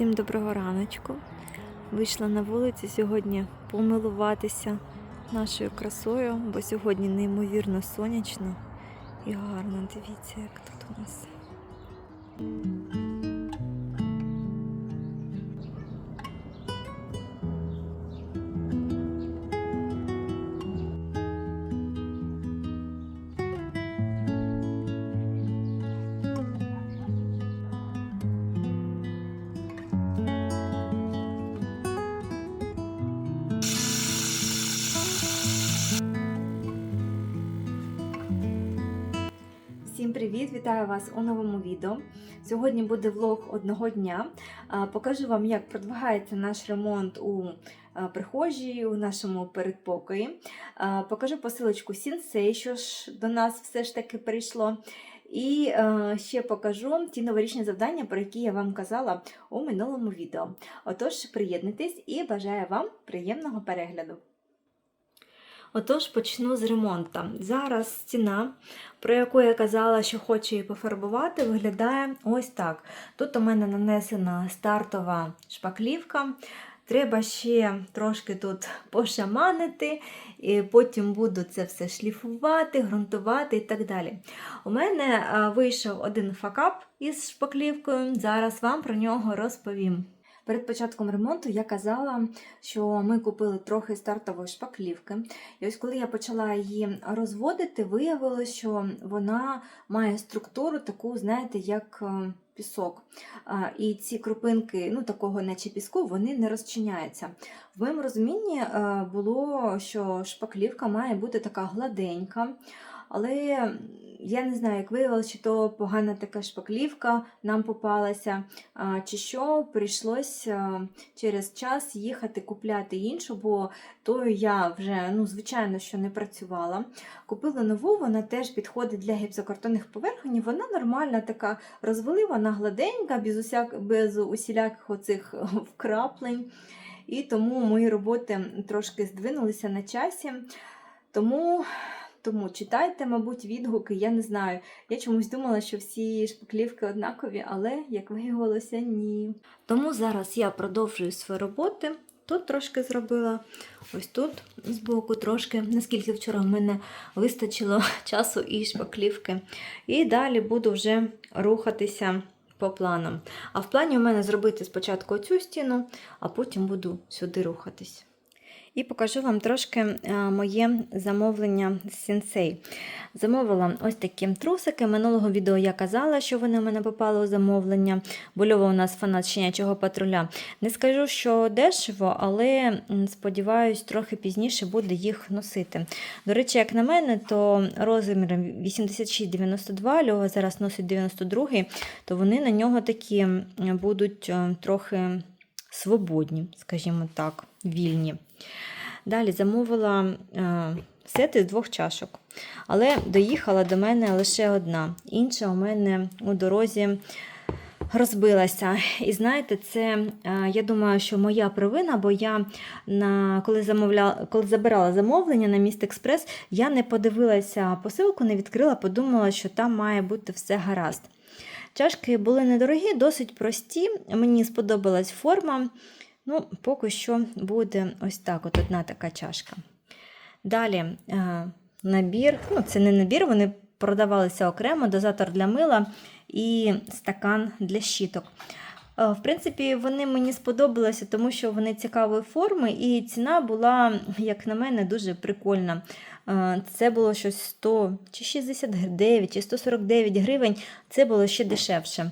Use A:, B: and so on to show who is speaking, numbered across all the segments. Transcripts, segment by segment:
A: Всім доброго раночку. Вийшла на вулицю сьогодні помилуватися нашою красою, бо сьогодні неймовірно сонячно і гарно. Дивіться, як тут у нас. Привіт! Вітаю вас у новому відео. Сьогодні буде влог одного дня. Покажу вам, як продвигається наш ремонт у а, прихожій, у нашому передпокої. Покажу посилочку Сінсей, що ж до нас все ж таки прийшло. І ще покажу ті новорічні завдання, про які я вам казала у минулому відео. Отож, приєднуйтесь і бажаю вам приємного перегляду. Отож, почну з ремонту. Зараз стіна, про яку я казала, що хочу її пофарбувати, виглядає ось так. Тут у мене нанесена стартова шпаклівка. Треба ще трошки тут пошаманити, і потім буду це все шліфувати, ґрунтувати і так далі. У мене вийшов один факап із шпаклівкою. Зараз вам про нього розповім. Перед початком ремонту я казала, що ми купили трохи стартової шпаклівки. І ось коли я почала її розводити, виявилося, що вона має структуру таку, знаєте, як е, пісок. І ці крупинки, ну такого наче піску, вони не розчиняються. В моєму розумінні е, було, що шпаклівка має бути така гладенька. Але я не знаю, як виявилося, чи то погана така шпаклівка нам попалася, чи що прийшлося через час їхати купляти іншу, бо тою я вже, ну, звичайно, що не працювала. Купила нову, вона теж підходить для гіпсокартонних поверхонь. Вона нормальна, така розвели, вона гладенька, без, усяк, без усіляких оцих вкраплень. І тому мої роботи трошки здвинулися на часі. Тому тому читайте, мабуть, відгуки, я не знаю. Я чомусь думала, що всі шпаклівки однакові, але, як виявилося, ні. Тому зараз я продовжую свої роботи. Тут трошки зробила, ось тут збоку трошки, наскільки вчора в мене вистачило часу і шпаклівки. І далі буду вже рухатися по планам. А в плані у мене зробити спочатку цю стіну, а потім буду сюди рухатись. І покажу вам трошки е, моє замовлення з Сінсей. Замовила ось такі трусики. Минулого відео я казала, що вони в мене попали у замовлення. Больова у нас фанат щенячого патруля. Не скажу, що дешево, але сподіваюсь, трохи пізніше буде їх носити. До речі, як на мене, то розмір 86-92, Льова зараз носить 92, то вони на нього такі будуть е, трохи свободні, скажімо так, вільні. Далі замовила е, сет із двох чашок. Але доїхала до мене лише одна. Інша у мене у дорозі розбилася. І знаєте, це, е, я думаю, що моя провина, бо я на, коли, замовляла, коли забирала замовлення на міст Експрес, я не подивилася посилку, не відкрила, подумала, що там має бути все гаразд. Чашки були недорогі, досить прості. Мені сподобалась форма. Ну, поки що буде ось так: от одна така чашка. Далі набір, ну, це не набір, вони продавалися окремо, дозатор для мила і стакан для щіток. В принципі, вони мені сподобалися, тому що вони цікавої форми, і ціна була, як на мене, дуже прикольна. Це було щось 100 чи 69 чи 149 гривень, це було ще дешевше.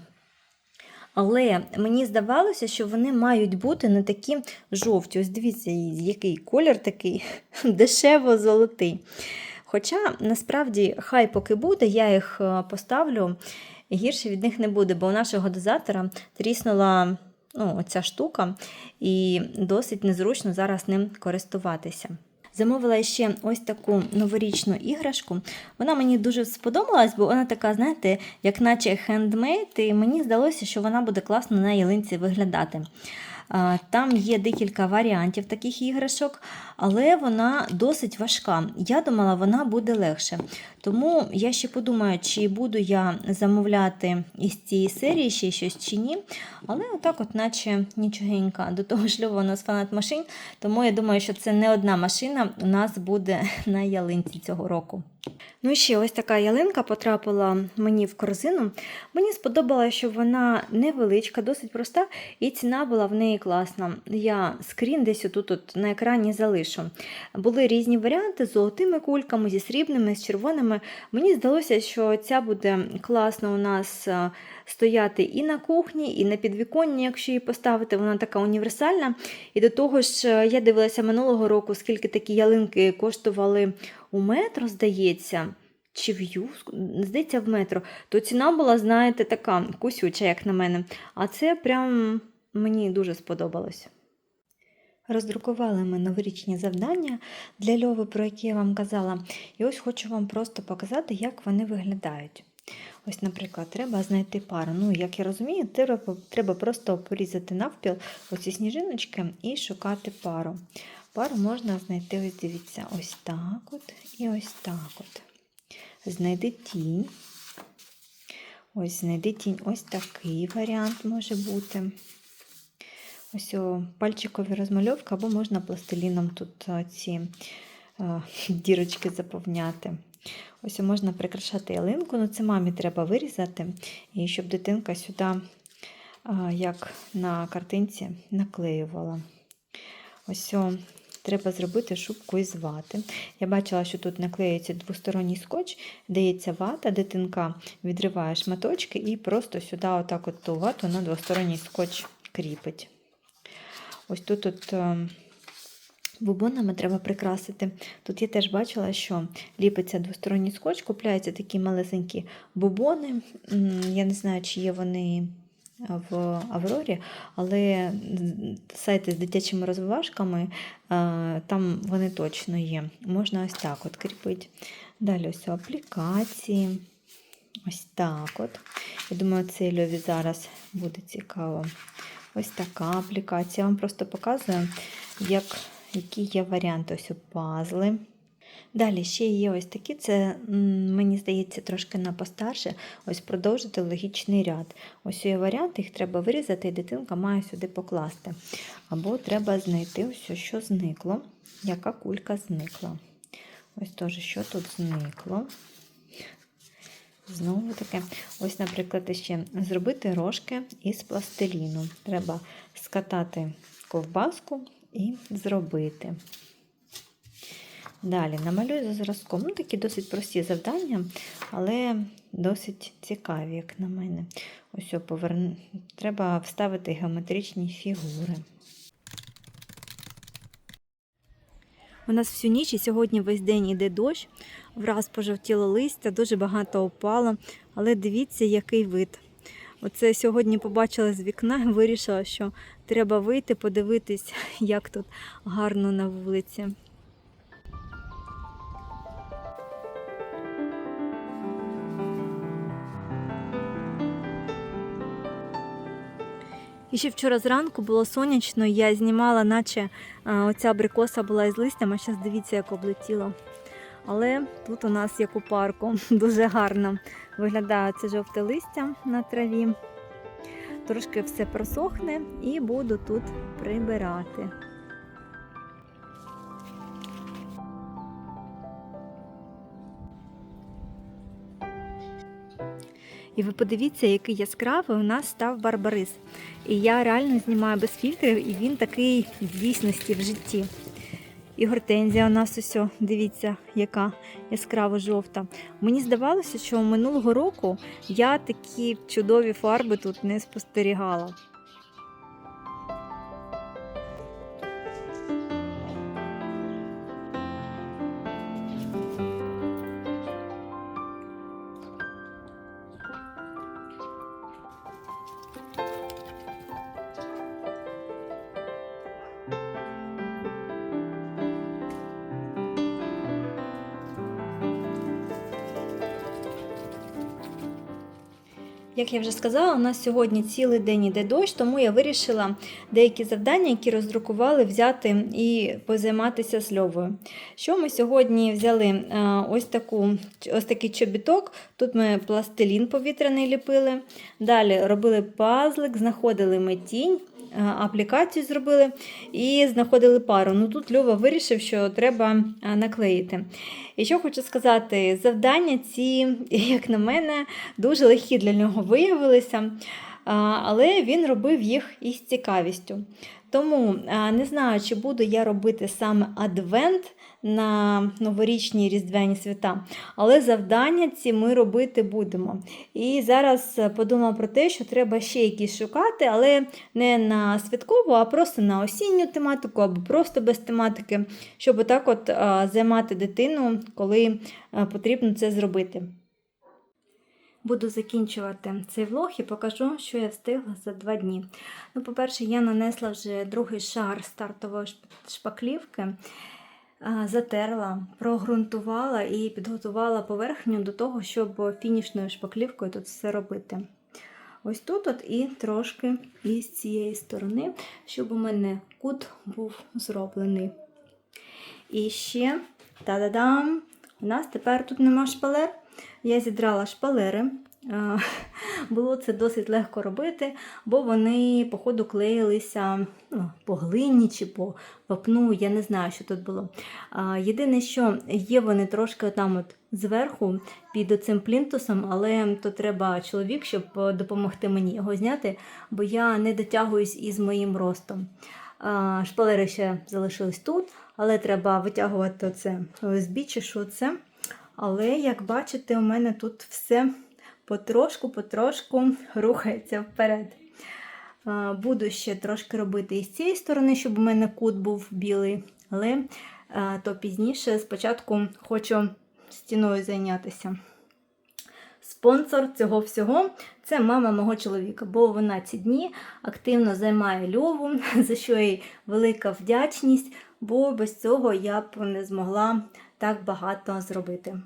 A: Але мені здавалося, що вони мають бути не такі жовті. Ось дивіться, який колір такий дешево-золотий. Хоча, насправді, хай поки буде, я їх поставлю, гірше від них не буде, бо у нашого дозатора тріснула ну, оця штука, і досить незручно зараз ним користуватися. Замовила ще ось таку новорічну іграшку. Вона мені дуже сподобалась, бо вона така, знаєте, як наче хендмейд, і мені здалося, що вона буде класно на ялинці виглядати. Там є декілька варіантів таких іграшок, але вона досить важка. Я думала, вона буде легше. Тому я ще подумаю, чи буду я замовляти із цієї серії ще щось чи ні. Але отак, от, наче нічогенька. До того ж, Льова у нас фанат машин, тому я думаю, що це не одна машина у нас буде на ялинці цього року. Ну і ще ось така ялинка потрапила мені в корзину. Мені сподобалося, що вона невеличка, досить проста, і ціна була в неї класна. Я скрін десь отут от на екрані залишу. Були різні варіанти з золотими кульками, зі срібними, з червоними. Мені здалося, що ця буде класно у нас е, стояти і на кухні, і на підвіконні, якщо її поставити. Вона така універсальна. І до того ж, е, я дивилася минулого року, скільки такі ялинки коштували у метро, здається. Чи в юску, здається, в метро, то ціна була, знаєте, така кусюча, як на мене. А це прям мені дуже сподобалось. Роздрукували ми новорічні завдання для льови, про які я вам казала. І ось хочу вам просто показати, як вони виглядають. Ось, наприклад, треба знайти пару. Ну, як я розумію, треба, треба просто порізати навпіл оці сніжиночки і шукати пару. Пару можна знайти, ось дивіться, ось так от і ось так от. Знайди тінь. Ось знайди тінь, ось такий варіант може бути. Ось о, пальчикові розмальовки, або можна пластиліном тут ці а, дірочки заповняти. Ось можна прикрашати ялинку, ну це мамі треба вирізати, і щоб дитинка сюди, а, як на картинці, наклеювала. Ось о, треба зробити шубку із вати. Я бачила, що тут наклеюється двосторонній скотч, дається вата, дитинка відриває шматочки і просто сюди, отак от ту вату на двосторонній скотч кріпить. Ось тут от е, бубонами треба прикрасити. Тут я теж бачила, що ліпиться двосторонній скотч, купляються такі малесенькі бубони. Я не знаю, чи є вони в Аврорі, але сайти з дитячими розвивашками, е, там вони точно є. Можна ось так от кріпити. Далі ось аплікації. Ось так от. Я думаю, це Льові зараз буде цікаво. Ось така аплікація. Я вам просто показую, як, які є варіанти. Ось пазли. Далі ще є ось такі, це, мені здається, трошки на постарше. Ось продовжити логічний ряд. Ось є варіант, їх треба вирізати, і дитинка має сюди покласти. Або треба знайти ось, що зникло, яка кулька зникла. Ось теж, що тут зникло. Знову таке, ось, наприклад, ще зробити рожки із пластиліну. Треба скатати ковбаску і зробити. Далі намалюю за зразком. Ну, такі досить прості завдання, але досить цікаві, як на мене. Ось поверну. Треба вставити геометричні фігури. У нас всю ніч і сьогодні весь день іде дощ, враз пожовтіло листя, дуже багато опало, але дивіться, який вид. Оце сьогодні побачила з вікна і вирішила, що треба вийти, подивитись, як тут гарно на вулиці. І ще вчора зранку було сонячно, я знімала, наче а, оця абрикоса була із листям, а зараз дивіться, як облетіло. Але тут у нас як у парку дуже гарно виглядає це жовте листя на траві. Трошки все просохне і буду тут прибирати. І ви подивіться, який яскравий у нас став барбарис. І я реально знімаю без фільтрів, і він такий в дійсності в житті. І гортензія у нас ось, дивіться, яка яскраво жовта. Мені здавалося, що минулого року я такі чудові фарби тут не спостерігала. Як я вже сказала, у нас сьогодні цілий день іде дощ, тому я вирішила деякі завдання, які роздрукували, взяти і позайматися з льовою. Що ми сьогодні взяли? Е, Ось, таку, ось такий чобіток. Тут ми пластилін повітряний ліпили. Далі робили пазлик, знаходили ми тінь. Е, Аплікацію зробили і знаходили пару. Ну тут Льова вирішив, що треба е, наклеїти. І що хочу сказати, завдання ці, як на мене, дуже легкі для нього виявилися, але він робив їх із цікавістю. Тому не знаю, чи буду я робити саме адвент на новорічні різдвяні свята, але завдання ці ми робити будемо. І зараз е, подумала про те, що треба ще якісь шукати, але не на святкову, а просто на осінню тематику або просто без тематики, щоб отак от займати дитину, коли потрібно це зробити. Буду закінчувати цей влог і покажу, що я встигла за два дні. Ну, по-перше, я нанесла вже другий шар стартової шпаклівки, затерла, прогрунтувала і підготувала поверхню до того, щоб фінішною шпаклівкою тут все робити. Ось тут от і трошки із цієї сторони, щоб у мене кут був зроблений. І ще та-да-дам! У нас тепер тут нема шпалер. Я зідрала шпалери. Було це досить легко робити, бо вони, походу, клеїлися ну, по глині чи по вапну, я не знаю, що тут було. Єдине, що є вони трошки там от зверху під оцим плінтусом, але то треба чоловік, щоб е, допомогти мені його зняти, бо я не дотягуюсь із моїм ростом. Шпалери ще залишились тут, але треба витягувати це ОСБ чи що це. Але, як бачите, у мене тут все потрошку-потрошку рухається вперед. Буду ще трошки робити і з цієї сторони, щоб у мене кут був білий. Але то пізніше спочатку хочу стіною зайнятися. Спонсор цього всього це мама мого чоловіка, бо вона ці дні активно займає льову, за що їй велика вдячність, бо без цього я б не змогла так багато зробити.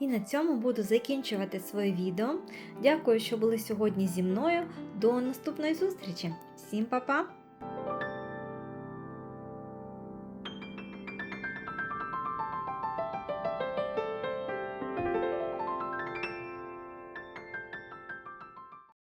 A: І на цьому буду закінчувати своє відео. Дякую, що були сьогодні зі мною. До наступної зустрічі. Всім па-па!